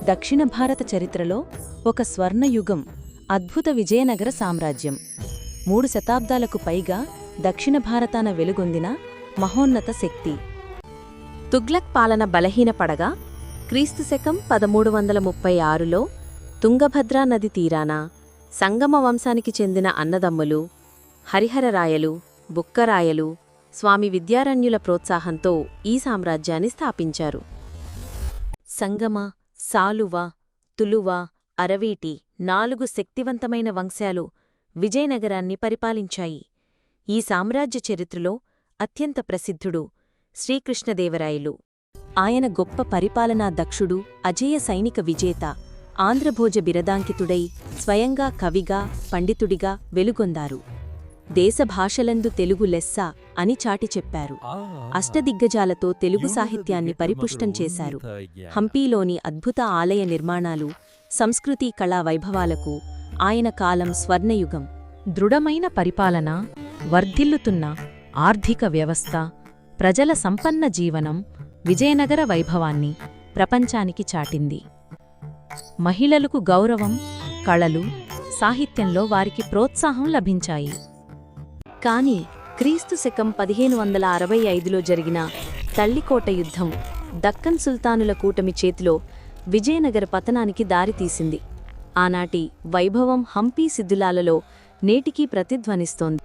దక్షిణ భారత చరిత్రలో ఒక స్వర్ణయుగం అద్భుత విజయనగర సామ్రాజ్యం. మూడు శతాబ్దాలకు పైగా దక్షిణ భారతాన వెలుగొందిన మహోన్నత శక్తి. తుగ్లక్ పాలన బలహీనపడగా క్రీస్తు శకం పదమూడు వందల ముప్పై ఆరులో తుంగభద్రా నది తీరాన సంగమ వంశానికి చెందిన అన్నదమ్ములు హరిహరరాయలు బుక్కరాయలు స్వామి విద్యారణ్యుల ప్రోత్సాహంతో ఈ సామ్రాజ్యాన్ని స్థాపించారు. సంగమ సాలువ తులువ అరవీటి నాలుగు శక్తివంతమైన వంశాలు విజయనగరాన్ని పరిపాలించాయి. ఈ సామ్రాజ్య చరిత్రలో అత్యంత ప్రసిద్ధుడు శ్రీకృష్ణదేవరాయలు. ఆయన గొప్ప పరిపాలనా దక్షుడు అజేయ సైనిక విజేత ఆంధ్రభోజ బిరదాంకితుడై స్వయంగా కవిగా పండితుడిగా వెలుగొందారు. దేశభాషలందు తెలుగు లెస్స అని చాటి చెప్పారు. అష్టదిగ్గజాలతో తెలుగు సాహిత్యాన్ని పరిపుష్టం చేశారు. హంపీలోని అద్భుత ఆలయ నిర్మాణాలు సంస్కృతీ కళా వైభవాలకు ఆయన కాలం స్వర్ణయుగం. దృఢమైన పరిపాలన వర్ధిల్లుతున్న ఆర్థిక వ్యవస్థ ప్రజల సంపన్న జీవనం విజయనగర వైభవాన్ని ప్రపంచానికి చాటింది. మహిళలకు గౌరవం కళలు సాహిత్యంలో వారికి ప్రోత్సాహం లభించాయి. కాని క్రీస్తు శకం పదిహేను వందల అరవై ఐదులో జరిగిన తల్లికోట యుద్ధం దక్కన్ సుల్తానుల కూటమి చేతిలో విజయనగర పతనానికి దారితీసింది ఆనాటి వైభవం హంపీ సిద్ధులాలలో నేటికీ ప్రతిధ్వనిస్తోంది.